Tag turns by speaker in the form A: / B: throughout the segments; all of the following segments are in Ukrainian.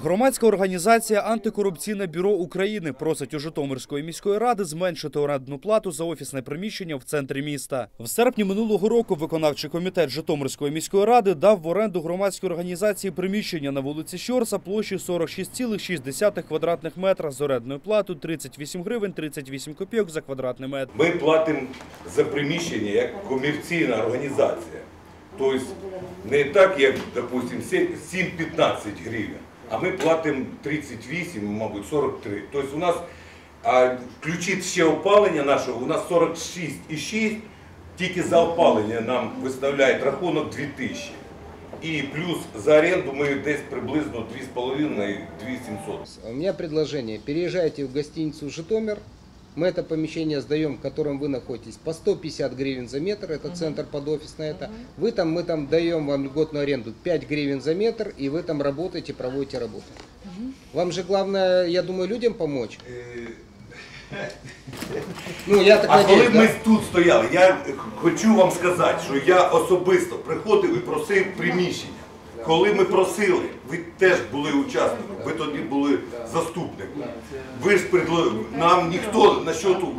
A: Громадська організація Антикорупційне бюро України просить у Житомирської міської ради зменшити орендну плату за офісне приміщення в центрі міста. В серпні минулого року виконавчий комітет Житомирської міської ради дав в оренду громадській організації приміщення на вулиці Щорса площею 46,6 квадратних метра з орендною платою 38 гривень 38 копійок за квадратний метр.
B: Ми платимо за приміщення як комерційна організація. Тобто не так, як, допустим, 7-15 гривень, а ми платимо 38, мабуть, 43. Тобто у нас, а включить ще опалення нашого, у нас 46,6, тільки за опалення нам виставляють рахунок 2000. И плюс за аренду ми десь приблизно 2,5-2700.
C: У меня предложение. Переезжайте в гостиницу «Житомир». Мы это помещение сдаем, в котором вы находитесь, по 150 гривен за метр. Это центр под офис на это. Вы там, мы там даем вам льготную аренду 5 гривен за метр, и вы там работаете, проводите работу. Вам же главное, я думаю, людям помочь. Ну, я так
B: А коли
C: надеюсь,
B: ми
C: да?
B: тут стояли, я хочу вам сказати, що я особисто приходив і просив приміщення. Коли ми просили, ви теж були учасником, ви тоді були заступником. Ви ж предло... нам ніхто на що тут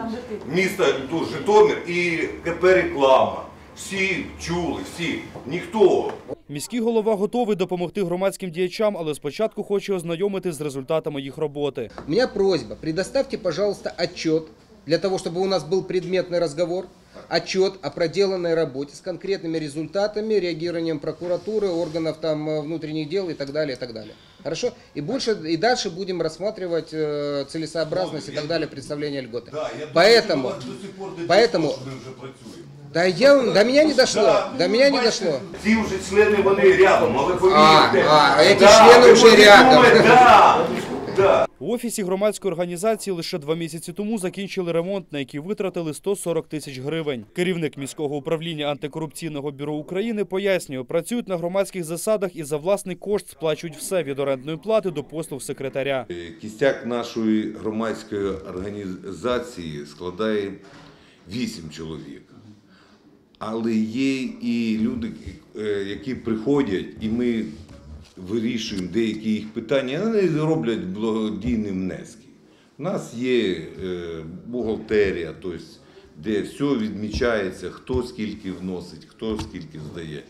B: міста тут Житомир і КП реклама. Всі чули, всі, ніхто.
A: Міський голова готовий допомогти громадським діячам, але спочатку хоче ознайомити з результатами їх роботи.
C: У меня просьба, предоставьте, пожалуйста, отчет, для того, чтобы у нас был предметный разговор, отчет о проделанной работе с конкретными результатами, реагированием прокуратуры, органов там э, внутренних дел и так далее, и так далее. Хорошо? И больше, и дальше будем рассматривать э, целесообразность и так далее, представление льготы. Поэтому, поэтому,
B: ми вже працюємо.
C: да, я, до меня не дошло, до меня не
B: Бачите,
C: дошло.
B: Ці вже члени вони рядом, але повірте.
C: А, а, эти
B: Да,
C: члены
B: ви
C: уже
B: можете
C: рядом.
B: думати, Да, да.
A: У офісі громадської організації лише два місяці тому закінчили ремонт, на який витратили 140 тисяч гривень. Керівник міського управління антикорупційного бюро України пояснює, працюють на громадських засадах і за власний кошт сплачують все від орендної плати до послуг секретаря.
D: Е, Кістяк нашої громадської організації складає 8 чоловік. Але є і люди, е, які приходять, і ми вирішуємо деякі їх питання, вони роблять благодійні внески. У нас є е, бухгалтерія, тобто, де все відмічається, хто скільки вносить, хто скільки здає.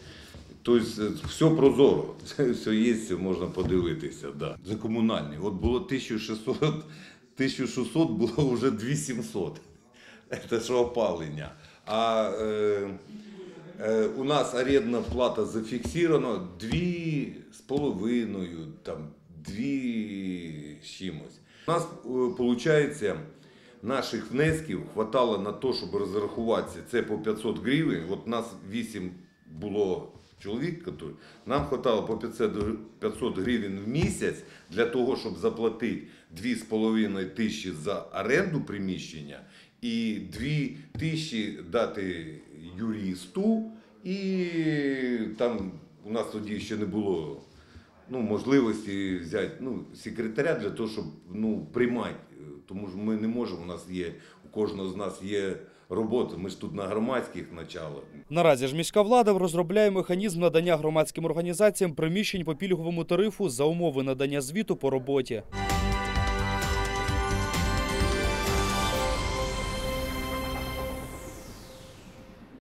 D: Тобто е, все прозоро, це все є, це можна подивитися. Да. За комунальні. От було 1600, 1600 було вже 2700. Це ж опалення. А е, у нас орендна плата зафіксована дві з половиною, там, дві з чимось. У нас, виходить, наших внесків хватало на те, щоб розрахуватися. Це по 500 гривень. От нас 8 було чоловік, нам хватало по 500 гривень в місяць для того, щоб заплатити 2,5 тисячі за оренду приміщення і 2 тисячі дати юристу. І там у нас тоді ще не було ну, можливості взяти ну, секретаря для того, щоб ну, приймати. Тому що ми не можемо, у нас є, у кожного з нас є робота. Ми ж тут на громадських началах.
A: Наразі ж міська влада розробляє механізм надання громадським організаціям приміщень по пільговому тарифу за умови надання звіту по роботі.